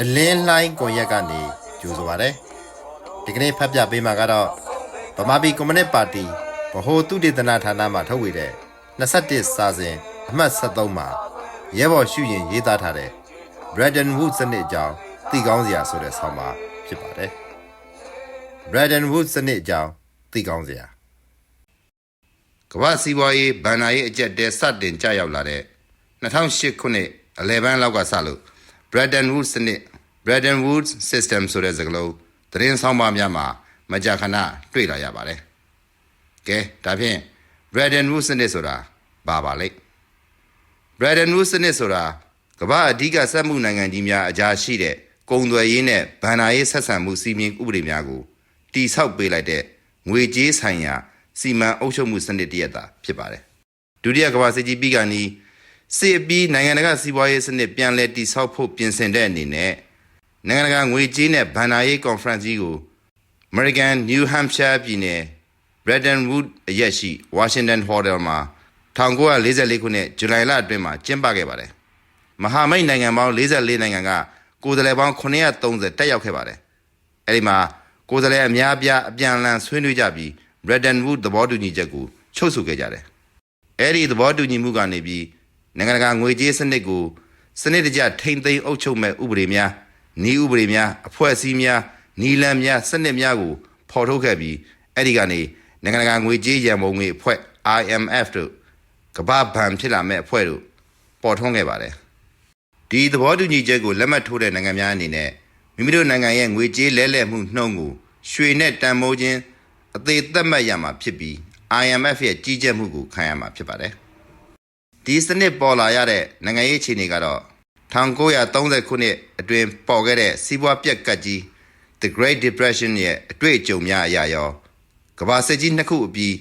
အလင်းလှိုင်းကွန်ရက်ကနေကြိုဆိုပါရစေဒီကနေ့ဖတ်ပြပေးမှာကတော့ဗမာပြည်ကွန်မြူနစ်ပါတီဗဟိုသုတေသနဌာနမှထုတ်ဝေတဲ့21စာစဉ်အမှတ်73မှာရဲဘော်ရှုရင်ရေးသားထားတဲ့ Braden Woods စနစ်အကြောင်းသိကောင်းစရာဆိုတဲ့ဆောင်းပါဖြစ်ပါတယ် Braden Woods စနစ်အကြောင်းသိကောင်းစရာ ကမ္ဘာစီးပွားရေးဗန်နာရေးအကျက်တဲစတင်ကြရောက်လာတဲ့2008ခုနှစ်အလယ်ပိုင်းလောက်ကစလို့ Braden Woods စနစ် Braden Woods System ဆိုတဲ့စကားလုံးသတင်းဆောင်ပါများမှာမကြာခဏတွေ့လာရပါတယ်။ကဲဒါဖြင့် Braden Woods စနစ်ဆိုတာဘာပါလဲ။ Braden Woods စနစ်ဆိုတာကမ္ဘာအဓိကစက်မှုနိုင်ငံကြီးများအကြားရှိတဲ့ကုန်သွယ်ရေးနဲ့ဗန်နာရေးဆက်ဆံမှုစီမင်းဥပဒေများကိုတိဆောက်ပေးလိုက်တဲ့ငွေကြေးဆိုင်ရာ စီမံအုပ်ချုပ်မှုစနစ်တစ်ရပ်သာဖြစ်ပါတယ်။ဒုတိယကမ္ဘာစစ်ကြီးပြီးကနီးစစ်အပြီးနိုင်ငံတကာစီးပွားရေးစနစ်ပြန်လည်တိဆောက်ဖို့ပြင်ဆင်တဲ့အနေနဲ့နိုင်ငံတကာငွေကြေးနဲ့ဗန်နာရေးကွန်ဖရင့်ကြီးကို American New Hampshire ပြည်နယ် Bretton Woods အရက်ရှိ Washington Hotel မှာ1944ခုနှစ်ဇူလိုင်လအတွင်းမှာကျင်းပခဲ့ပါတယ်။မဟာမိတ်နိုင်ငံပေါင်း44နိုင်ငံကကိုယ်စားလှယ်ပေါင်း930တက်ရောက်ခဲ့ပါတယ်။အဲဒီမှာကိုယ်စားလှယ်အများအပြားအပြန်အလှန်ဆွေးနွေးကြပြီး Bretton Woods သဘောတူညီချက်ကိုချုပ်ဆိုခဲ့ကြတယ်။အဲဒီသဘောတူညီမှုကနေပြီးနိုင်ငံတကာငွေကြေးစနစ်ကိုစနစ်တကျထိမ့်သိမ်းအုပ်ချုပ်မဲ့ဥပဒေများဤဥပဒေများအဖွဲ့အစည်းများနီလန်များစနစ်များကိုဖော်ထုတ်ခဲ့ပြီးအဲ့ဒီကနေနိုင်ငံတကာငွေကြေးရန်ပုံငွေအဖွဲ့ IMF တို့ကမ္ဘာဘဏ်ဖြစ်လာမဲ့အဖွဲ့တို့ပေါ်ထွန်းခဲ့ပါတယ်ဒီသဘောတူညီချက်ကိုလက်မှတ်ထိုးတဲ့နိုင်ငံများအနေနဲ့မိမိတို့နိုင်ငံရဲ့ငွေကြေးလဲလှယ်မှုနှုန်းကိုရွှေနဲ့တန်ဖိုးချင်း အသေးသက်မှတ်ရမှာဖြစ်ပြီး IMF ရဲ့ကြီးကြပ်မှုကိုခံရမှာဖြစ်ပါတယ်ဒီစနစ်ပေါ်လာရတဲ့နိုင်ငံရေးအခြေအနေကတော့1930ခုနှစ်အတွင်းပေါ်ခဲ့တဲ့စီးပွားပြက်ကတ်ကြီး The Great Depression ရဲ့အတွေ့အကြုံများအရာရောကမ္ဘာစစ်ကြီးနှစ်ခုအပြီး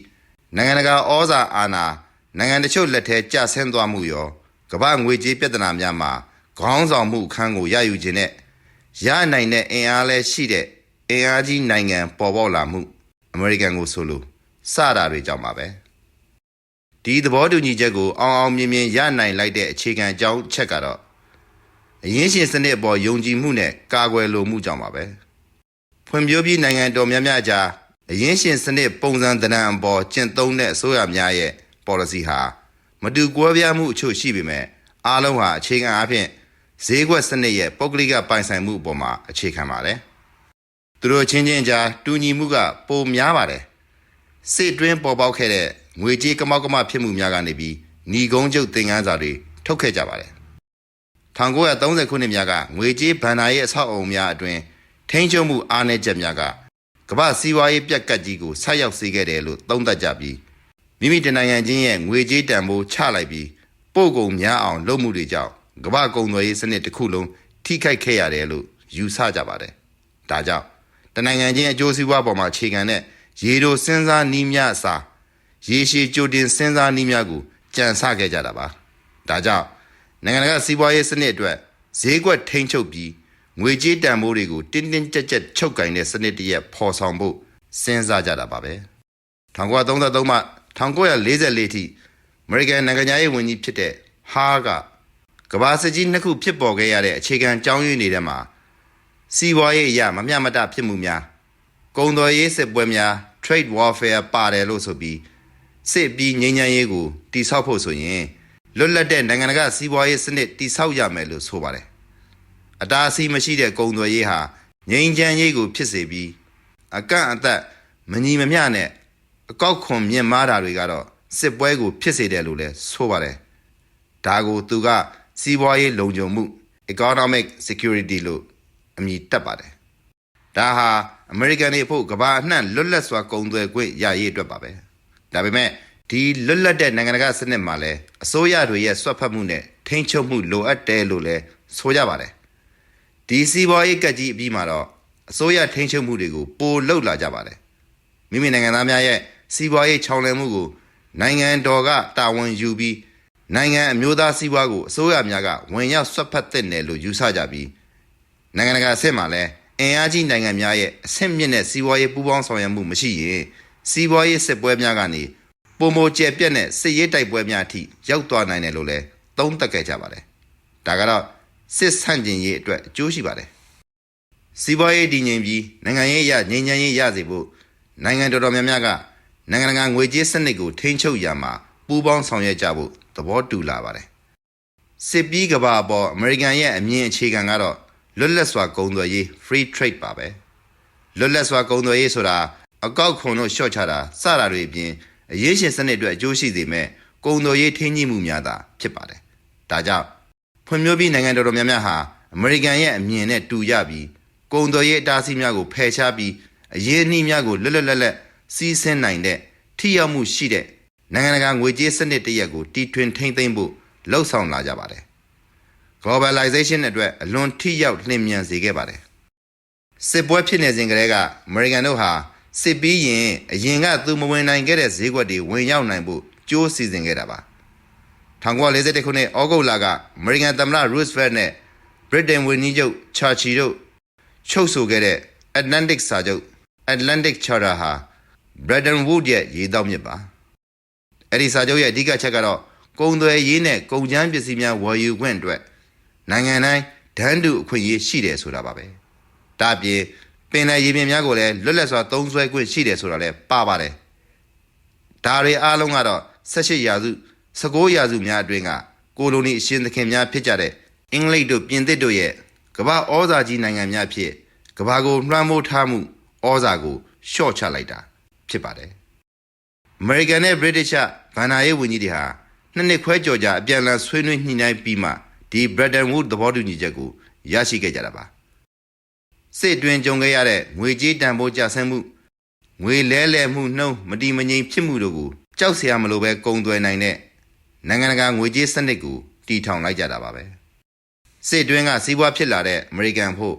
နိုင်ငံတကာဩဇာအာဏာနိုင်ငံတချို့လက်ထဲကျဆင်းသွားမှုရောကမ္ဘာငွေကြေးပြဿနာများမှာခေါင်းဆောင်မှုအခန်းကိုရယူခြင်းနဲ့ရနိုင်တဲ့အင်အားလဲရှိတဲ့အင်အားကြီးနိုင်ငံပေါ်ပေါက်လာမှု အမေရိကန်ကိုဆိုလို့စတာတွေကြောင့်ပါပဲဒီသဘောတူညီချက်ကိုအောင်အောင်မြင်မြင်ရနိုင်လိုက်တဲ့အခြေခံအကြောင်းအချက်ကတော့အရင်းရှင်စနစ်အပေါ်ယုံကြည်မှုနဲ့ကာကွယ်လိုမှုကြောင့်ပါပဲဖွံ့ဖြိုးပြီးနိုင်ငံတော်များများကြားအရင်းရှင်စနစ်ပုံစံတဏ္ဍာန်အပေါ်ကျင့်သုံးတဲ့အစိုးရများရဲ့ policy ဟာမတူကွဲပြားမှုအချို့ရှိပေမဲ့အားလုံးဟာအခြေခံအားဖြင့်ဈေးကွက်စနစ်ရဲ့ပုဂ္ဂလိကပိုင်ဆိုင်မှုအပေါ်မှာအခြေခံပါတယ်။ သူတို့ချင်းချင်းကြားတူညီမှုကပိုများပါတယ်။စစ်တွင်းပေါ်ပေါက်ခဲ့တဲ့ငွေကြေးကမောက်ကမဖြစ်မှုများကနေပြီးညီကုန်းကျုပ်သင်ခန်းစာတွေထုတ်ခဲ့ကြပါတယ်။1930ခုနှစ်များကငွေကြေးဗန်နာရေးအဆောက်အအုံများအတွင်ထိန်းချုပ်မှုအားနည်းချက်များကကမ္ဘာစီးပွားရေးပြက်ကတ်ကြီးကိုဆက်ရောက်စေခဲ့တယ်လို့သုံးသပ်ကြပြီးမိမိတနိုင်ငံချင်းရဲ့ငွေကြေးတန်ဖိုးချလိုက်ပြီးပို့ကုန်များအောင်လုပ်မှုတွေကြောင့်ကမ္ဘာကုန်သွယ်ရေးစနစ်တစ်ခုလုံးထိခိုက်ခဲ့ရတယ်လို့ယူဆကြပါတယ်။ဒါကြောင့် တနိုင်ငံချင်းအကျိုးစီးပွားပေါ်မှာအခြေခံတဲ့ရေတိုစဉ်းစားနည်းများအစားရေရှည်ကြိုတင်စဉ်းစားနည်းများကိုကြံစခဲ့ကြတာပါ။ဒါကြောင့်နိုင်ငံတကာစီးပွားရေးစနစ်အတွက်ဈေးကွက်ထိန်းချုပ်ပြီးငွေကြေးတန်ဖိုးတွေကိုတင်းတင်းကြပ်ကြပ်ချုပ်ကင်တဲ့စနစ်တစ်ရပ်ဖော်ဆောင်ဖို့စဉ်းစားကြတာပါပဲ1933မှ1944ထိအမေရိကန်နိုင်ငံသားရေးဝန်ကြီးဖြစ်တဲ့ဟာကကမ္ဘာစစ်ကြီးနှစ်ခုဖြစ်ပေါ်ခဲ့ရတဲ့အခြေခံကြောင်းရင်းတွေထဲမှာ စီးပွားရေးအရာမမျှမတဖြစ်မှုများကုန်သွယ်ရေးစစ်ပွဲများ trade warfare ပါတယ်လို့ဆိုပြီးစစ်ပြီးငြိမ်းချမ်းရေးကိုတိဆောက်ဖို့ဆိုရင်လွတ်လပ်တဲ့နိုင်ငံတကာစီးပွားရေးစနစ်တိဆောက်ရမယ်လို့ဆိုပါတယ်။အတားအဆီးမရှိတဲ့ကုန်သွယ်ရေးဟာငြိမ်းချမ်းရေးကိုဖြစ်စေပြီးအကန့်အသတ်မညီမမျှနဲ့အကောက်ခွန်မြင့်မားတာတွေကတော့စစ်ပွဲကိုဖြစ်စေတယ်လို့လည်းဆိုပါတယ်။ဒါကိုသူကစီးပွားရေးလုံခြုံမှု economic security လို့ အမည်တက်ပါတယ်။ဒါဟာအမေရိကန်တွေအဖို့ကမ္ဘာအနှံ့လွတ်လပ်စွာကုန်သွယ်ခွင့်ရရေးအတွက်ပါပဲဒါပေမဲ့ဒီလွတ်လပ်တဲ့နိုင်ငံတကာစနစ်မှာလည်းအစိုးရတွေရဲ့ဆွတ်ဖက်မှုနဲ့ထိန်းချုပ်မှုလိုအပ်တယ်လို့လည်းဆိုကြပါတယ်ဒီစီးပွားရေးကတ်ကြီးအပြီးမှာတော့အစိုးရထိန်းချုပ်မှုတွေကိုပိုလှုပ်လာကြပါတယ်မိမိနိုင်ငံသားများရဲ့စီးပွားရေးချောင်လည်မှုကိုနိုင်ငံတော်ကတာဝန်ယူပြီးနိုင်ငံအမျိုးသားစီးပွားကိုအစိုးရများကဝင်ရောက်ဆွတ်ဖက်တဲ့နယ်လို့ယူဆကြပြီး နိုင်ငံတကာအဆင့်မှာလည်းအင်အားကြီးနိုင်ငံများရဲ့အဆင့်မြင့်တဲ့စီးပွားရေးပူးပေါင်းဆောင်ရွက်မှုမရှိရင်စီးပွားရေးစစ်ပွဲများကနေပပုံမိုကျယ်ပြက်တဲ့စစ်ရေးတိုက်ပွဲများအထိရောက်သွားနိုင်တယ်လို့လည်းသုံးသပ်ခဲ့ကြပါတယ်ဒါကတော့စစ်ဆန့်ကျင်ရေးအတွက်အကျိုးရှိပါတယ်စီးပွားရေးတည်ငြိမ်ပြီးနိုင်ငံရေးအရငြိမ်းချမ်းရေးရစေဖို့နိုင်ငံတော်တော်များများကနိုင်ငံတကာငွေကြေးစနစ်ကိုထိန်းချုပ်ရမှာပူးပေါင်းဆောင်ရွက်ကြဖို့သဘောတူလာပါတယ်စစ်ပြီးကမ္ဘာအပေါ်အမေရိကန်ရဲ့အမြင်အခြေခံကတော့ လွတ်လပ်စွာကုန်သွယ်ရေး free trade ပါပဲလွတ်လပ်စွာကုန်သွယ်ရေးဆိုတာအကောက်ခွန်တို့ရှော့ချတာစတာတွေအပြင်အရေးရှင်စနစ်အတွက်အကျိုးရှိစေမဲ့ကုန်သွယ်ရေးထိန်းညှိမှုများသာဖြစ်ပါတယ်ဒါကြောင့်ဖွံ့ဖြိုးပြီးနိုင်ငံတော်တော်များများဟာအမေရိကန်ရဲ့အမြင်နဲ့တူရပြီးကုန်သွယ်ရေးအတားအဆီးများကိုဖယ်ရှားပြီးအရေးအနှီးများကိုလွတ်လွတ်လပ်လပ်စီးဆင်းနိုင်တဲ့ထိရောက်မှုရှိတဲ့နိုင်ငံတကာငွေကြေးစနစ်တစ်ရပ်ကိုတီထွင်ထိမ့်သိမ်းဖို့လှုံ့ဆော်လာကြပါတယ် globalization အတွက်အလွန်ထိရောက်လျင်မြန်စေခဲ့ပါတယ်စစ်ပွဲဖြစ်နေစဉ်ကတည်းကအမေရိကန်တို့ဟာစစ်ပြီးရင်အရင်ကသူမဝင်နိုင်ခဲ့တဲ့ဈေးကွက်တွေဝင်ရောက်နိုင်ဖို့ကြိုးစီစဉ်ခဲ့တာပါ1941ခုနှစ်ဩဂုတ်လကအမေရိကန်သမ္မတရူစဗက်နဲ့ဗြိတိန်ဝန်ကြီးချုပ်ချာချီတို့ချုပ်ဆိုခဲ့တဲ့ Atlantic စာချုပ် Atlantic Charter ဟာ Bretton Woods ရဲ့ရေးတောက်မြစ်ပါအဲ့ဒီစာချုပ်ရဲ့အဓိကချက်ကတော့ကုန်သွယ်ရေးနဲ့ကုန်ကျန်းပစ္စည်းများဝယ်ယူခွင့်အတွက် နိုင်ငံတိုင်းဒန်းတူအခွင့်အရေးရှိတယ်ဆိုတာပါပဲဒါ့အပြင်ပင်လယ်ရေပြင်များကိုလည်းလွတ်လပ်စွာသုံးစွဲခွင့်ရှိတယ်ဆိုတာလည်းပါပါတယ်ဒါတွေအားလုံးကတော့18ရာစု19ရာစုများအတွင်းကကိုလိုနီအရှင်သခင်များဖြစ်ကြတဲ့အင်္ဂလိပ်တို့ပြင်သစ်တို့ရဲ့ကမ္ဘာဩဇာကြီးနိုင်ငံများဖြစ်ကမ္ဘာကိုလွှမ်းမိုးထားမှုဩဇာကိုရှော့ချလိုက်တာဖြစ်ပါတယ်။ American နဲ့ British ဗန်နာရေးဝန်ကြီးတွေဟာနှစ်နှစ်ခွဲကျော်ကြာအပြန်အလှန်ဆွေးနွေးညှိနှိုင်းပြီးမှ ဒီ Bretton Woods သဘောတူညီချက်ကိုရရှိခဲ့ကြတာပါ။စစ်တွင်ကြုံခဲ့ရတဲ့ငွေကြေးတန်ဖိုးကျဆင်းမှုငွေလဲလှယ်မှုနှုန်းမတည်မငြိမ်ဖြစ်မှုတို့ကိုကြောက်စရာမလိုပဲကုံသွယ်နိုင်တဲ့နိုင်ငံတကာငွေကြေးစနစ်ကိုတည်ထောင်လိုက်ကြတာပါပဲစစ်တွင်းကစီးပွားဖြစ်လာတဲ့အမေရိကန်ဖို့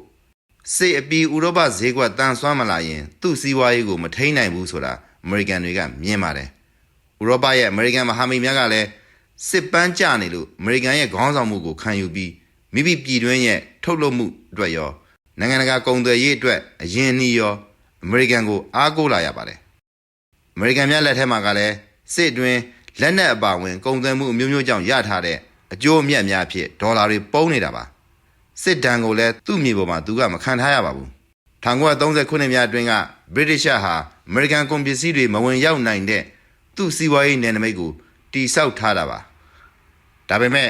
စစ်အပီဥရောပဈေးကွက်တန်ဆွမ်းမလာရင် သူ့စီးပွားရေးကိုမထိန်းနိုင်ဘူးဆိုတာအမေရိကန်တွေကမြင်ပါတယ်ဥရောပရဲ့အမေရိကန်မဟာမိတ်များကလည်း စစ်ပန်းကြနေလို့အမေရိကန်ရဲ့ခေါင်းဆောင်မှုကိုခံယူပြီးမိမိပြည်တွင်းရဲ့ထုတ်လုပ်မှုအတွက်ရောနိုင်ငံတကာကုန်သွယ်ရေးအတွက်အရင်အနည်းရောအမေရိကန်ကိုအားကိုးလာရပါတယ်အမေရိကန်များလက်ထက်မှာကလည်းစစ်အတွင်းလက်နက်အပါအဝင်ကုန်သွယ်မှုအမျိုးမျိုးကြောင့်ရထားတဲ့အကျိုးအမြတ်များဖြစ်ဒေါ်လာတွေပုံးနေတာပါစစ်ဒဏ်ကိုလည်းသူ့မြေပေါ်မှာသူကမခံထားရပါဘူး1930ခုနှစ်များအတွင်းကဗြိတိရှဟာအမေရိကန်ကုန်ပစ္စည်းတွေမဝင်ရောက်နိုင်တဲ့သူ့စီးပွားရေးနယ်နိမိတ်ကိုတိဆောက်ထားတာပါ ဒါပေမဲ့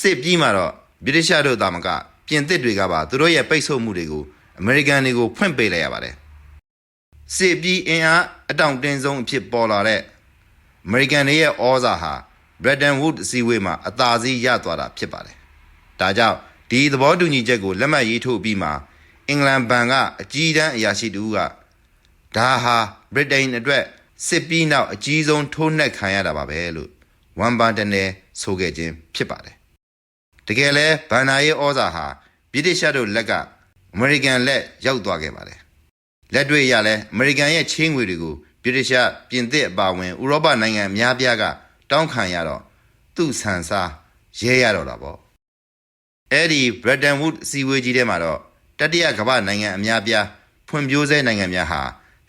စစ်ပြီးမှတော့ဗြိတိရှတို့တာမကပြင်သစ်တွေကပါသူတို့ရဲ့ပိတ်ဆို့မှုတွေကိုအမေရိကန်တွေကိုဖွင့်ပေးလိုက်ရပါတယ်စစ်ပြီးအင်အားအတောင့်တင်းဆုံးအဖြစ်ပေါ်လာတဲ့အမေရိကန်တွေရဲ့ဩဇာဟာ Bretton Woods အစည်းအဝေးမှာအသာစီးရသွားတာဖြစ်ပါတယ်။ဒါကြောင့်ဒီသဘောတူညီချက်ကိုလက်မှတ်ရေးထိုးပြီးမှအင်္ဂလန်ဘဏ်ကအကြီးတန်းအရာရှိတူကဒါဟာဗြိတိန်အတွက်စစ်ပြီးနောက်အကြီးဆုံးထိုးနှက်ခံရတာပါပဲလို့ ဝန်ပန်တနယ်ဆိုခဲ့ခြင်းဖြစ်ပါတယ်။တကယ်လဲဘန်နာရေးဩဇာဟာဗြိတိရှတို့လက်က အမေရိကန်လက်ရောက်သွားခဲ့ပါတယ်။လက်တွေ့ရလဲအမေရိကန်ရဲ့ချင်းငွေတွေကိုဗြိတိရှပြင်သစ်အပါအဝင်ဥရောပနိုင်ငံအများပြားကတောင်းခံရတော့သူ့ဆန်စားရဲရတော့တာပေါ့အဲ့ဒီ Bretton Woods အစည်းအဝေးကြီးထဲမှာတော့တတိယကမ္ဘာနိုင်ငံအများပြားဖွံ့ဖြိုးဆဲနိုင်ငံများဟာ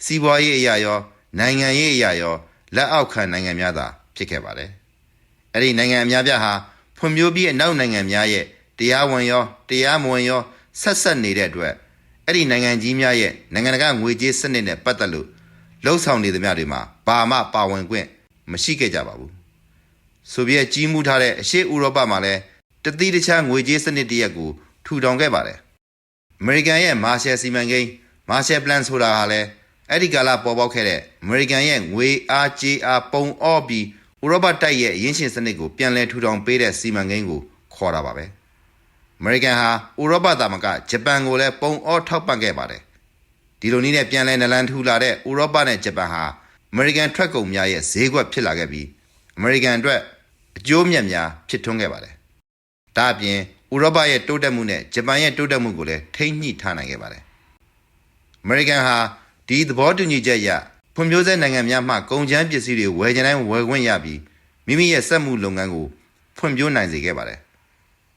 စီးပွားရေးအရာရော နိုင်ငံရေးအရာရောလက်အောက်ခံနိုင်ငံများသာဖြစ်ခဲ့ပါတယ် အဲ့ဒီနိုင်ငံအများပြားဟာဖွံ့ဖြိုးပြီးအနောက်နိုင်ငံများရဲ့တရားဝင်ရောတရားမဝင်ရောဆက်ဆက်နေတဲ့အတွက်အဲ့ဒီနိုင်ငံကြီးများရဲ့နိုင်ငံတကာငွေကြေးစနစ်နဲ့ပတ်သက်လို့လှုပ်ဆောင်နေသမျှတွေမှာဘာမှပါဝင်ခွင့်မရှိခဲ့ကြပါဘူး။ဆိုဗီယက်ကြီးမှုထားတဲ့အရှေ့ဥရောပမှာလည်းတတိတခြားငွေကြေးစနစ်တစ်ရပ်ကိုထူထောင်ခဲ့ပါတယ်။အမေရိကန်ရဲ့မာရှယ်စီမံကိန်းမာရှယ်ပလန်ဆိုတာဟာလည်းအဲ့ဒီကာလပေါ်ပေါက်ခဲ့တဲ့အမေရိကန်ရဲ့ငွေအားကြေးအားပုံအော့ပြီး ဥရောပတိုက်ရဲ့ရင်းရှင်စနစ်ကိုပြန်လည်ထူထောင်ပေးတဲ့စီမံကိန်းကိုခေါ်တာပါပဲ။အမေရိကန်ဟာဥရောပသားမကဂျပန်ကိုလည်းပုံအောထောက်ပံ့ခဲ့ပါတယ်ဒီလိုနည်းနဲ့ပြန်လဲနလန်ထူလာတဲ့ဥရောပနဲ့ဂျပန်ဟာအမေရိကန်ထွက်ကုန်များရဲ့ဈေးကွက်ဖြစ်လာခဲ့ပြီးအမေရိကန်အတွက်အကျိုးမြတ်များဖြစ်ထွန်းခဲ့ပါတယ်ဒါအပြင်ဥရောပရဲ့တိုးတက်မှုနဲ့ဂျပန်ရဲ့တိုးတက်မှုကိုလည်းထိမ့်ညှိထားနိုင်ခဲ့ပါတယ်အမေရိကန်ဟာဒီသဘောတူညီချက်အရ ဖွံ့ဖြိုးဆဲနိုင်ငံများမှကုန်ကျန်းပစ္စည်းတွေဝယ်ကြတိုင်းဝယ်ခွင့်ရပြီးမိမိရဲ့စက်မှုလုပ်ငန်းကိုဖွံ့ဖြိုးနိုင်စေခဲ့ပါတယ်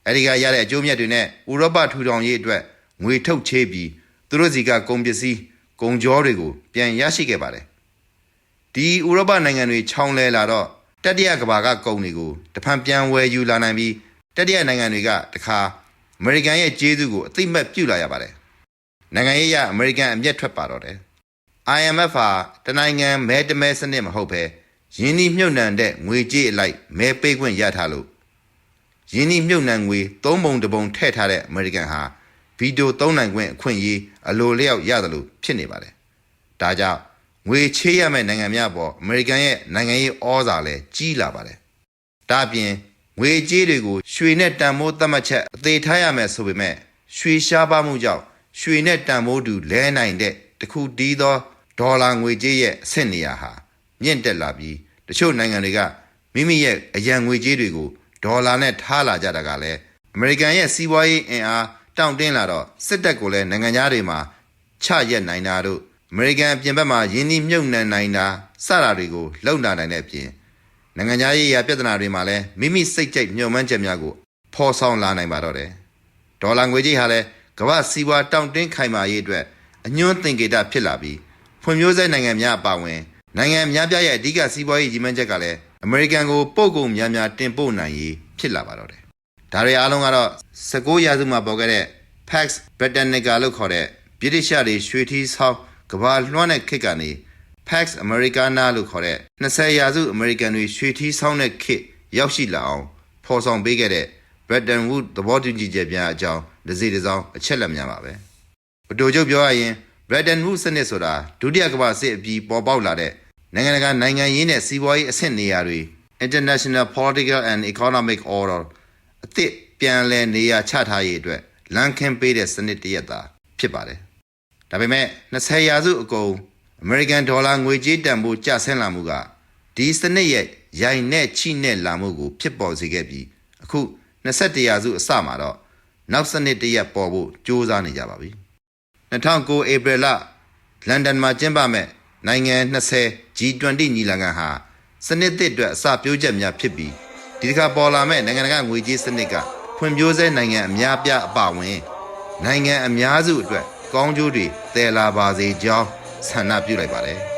အဲဒီကရတဲ့အကျိုးမြတ်တွေနဲ့ဥရောပထူထောင်ရေးအတွက်ငွေထုတ်ချေးပြီးသူတို့စီကကုန်ပစ္စည်းကုန်ကြောတွေကိုပြန်ရရှိခဲ့ပါတယ်။ဒဒီဥရောပနိုင်ငံတွေချောင်းလဲလာတော့တတိယကဘာကကုန်တွေကိုတဖန်ပြန်ဝယ်ယူလာနိုင်ပြီးတတိယနိုင်ငံတွေကတခါအမေရိကန်ရဲ့ကျေးဇူးကိုအသိမှတ်ပြုလာရပါတယ်နိုင်ငံရေးအရအမေရိကန်အမျက်ထွက်ပါတော့တယ် IMF ဟာတနိုင်ငံမဲတမဲစနစ်မဟုတ်ပဲယင်းနှီးမြုပ်နှံတဲ့ငွေကြေးအလိုက်မဲပေးခွင့်ရထားလို့ယင်းနှီးမြုပ်နှံငွေ၃ပုံတစ်ပုံထည့်ထားတဲ့အမေရိကန်ဟာဗီတိုသုံးနိုင်ခွင့်အခွင့်အရေးအလိုလျောက်ရတယ်လို့ဖြစ်နေပါတယ်။ဒါကြောင့်ငွေချေးရမယ့်နိုင်ငံများပေါ်အမေရိကန်ရဲ့နိုင်ငံရေးဩဇာလည်းကြီးလာပါတယ်။ဒါ့အပြင်ငွေကြေးတွေကိုရွှေနဲ့တန်မိုးသတ်မှတ်ချက်အသေးထားရမယ်ဆိုပေမဲ့ရွှေရှားပါမှုကြောင့်ရွှေနဲ့တန်မိုးတူလဲနိုင်တဲ့တခုတည်းသော ဒေါ်လာငွေကြေးရဲ့အဆင့်နေရာဟာမြင့်တက်လာပြီးတချို့နိုင်ငံတွေကမိမိရဲ့အရန်ငွေကြေးတွေကိုဒေါ်လာနဲ့ထားလာကြတာကလည်းအမေရိကန်ရဲ့စီးပွားရေးအင်အားတောင့်တင်းလာတော့စစ်တပ်ကိုလည်းနိုင်ငံသားတွေမှာချရက်နိုင်တာတို့အမေရိကန်အပြင်ဘက်မှာယင်းနှိမ့်မြုပ်နှံနိုင်တာစတာတွေကိုလုံလာနိုင်တဲ့အပြင်နိုင်ငံခြားရေးရာပြဿနာတွေမှာလည်းမိမိစိတ်ကြိုက်မျှော်မှန်းချက်များကိုဖော်ဆောင်လာနိုင်ပါတော့တယ်။ဒေါ်လာငွေကြေးဟာလည်းကမ္ဘာစီးပွားတောင့်တင်းခိုင်မာရေးအတွက်အညွှန်းသင်္ကေတဖြစ်လာပြီး ဖွံ့ဖြိုးဆဲနိုင်ငံများအပါအဝင်နိုင်ငံအများပြားရဲ့အဓိကစီးပွားရေးရည်မှန်းချက်ကလည်းအမေရိကန်ကိုပို့ကုန်များများတင်ပို့နိုင်ရေးဖြစ်လာပါတော့တယ်။ဒါတွေအားလုံးကတော့19ရာစုမှာပေါ်ခဲ့တဲ့ Pax Britannica လို့ခေါ်တဲ့ဗြိတိရှတွေရွှေထီးဆောင်းကမ္ဘာလွှမ်းတဲ့ခေတ်ကနေ Pax Americana လို့ခေါ်တဲ့20ရာစုအမေရိကန်တွေရွှေထီးဆောင်းတဲ့ခေတ်ရောက်ရှိလာအောင်ဖော်ဆောင်ပေးခဲ့တဲ့ Bretton Woods သဘောတူညီချက်များအကြောင်းတစ်စီတစ်စောင်းအချက်လက်များပါပဲ။ဗတိုချုပ်ပြောရရင် Bretton Woods စနစ်ဆိုတာဒုတိယကမ္ဘာစစ်အပြီးပေါ်ပေါက်လာတဲ့နိုင်ငံတကာနိုင်ငံရေးနဲ့စီးပွားရေးအဆင့်နေရာတွေ International Political and Economic Order အသစ်ပြန်လည်နေရာချထားရေးအတွက်လမ်းခင်းပေးတဲ့စနစ်တစ်ရက်သာဖြစ်ပါတယ်။ဒါပေမဲ့20ရာစုအကုန်အမေရိကန်ဒေါ်လာငွေကြေးတန်ဖိုးကျဆင်းလာမှုကဒီစနစ်ရဲ့ရိုင်နဲ့ချိနဲ့လာမှုကိုဖြစ်ပေါ်စေခဲ့ပြီးအခု21ရာစုအစမှာတော့နောက်စနစ်တစ်ရက်ပေါ်ဖို့ကြိုးစားနေကြပါပြီ။ 2009ဧပြီလလန်ဒန်မှာကျင်းပမဲ့နိုင်ငံ20 G20 ညီလာခံဟာစနစ်သစ်အတွက်အစပြိုးချက်များဖြစ်ပြီးဒီတစ်ခါပေါ်လာမဲ့နိုင်ငံတကာငွေကြေးစနစ်ကဖွံ့ဖြိုးဆဲနိုင်ငံအများပြားအပါအဝင်နိုင်ငံအများစုအတွက်ကောင်းကျိုးတွေတည်လာပါစေကြောင်းဆန္ဒပြုလိုက်ပါတယ်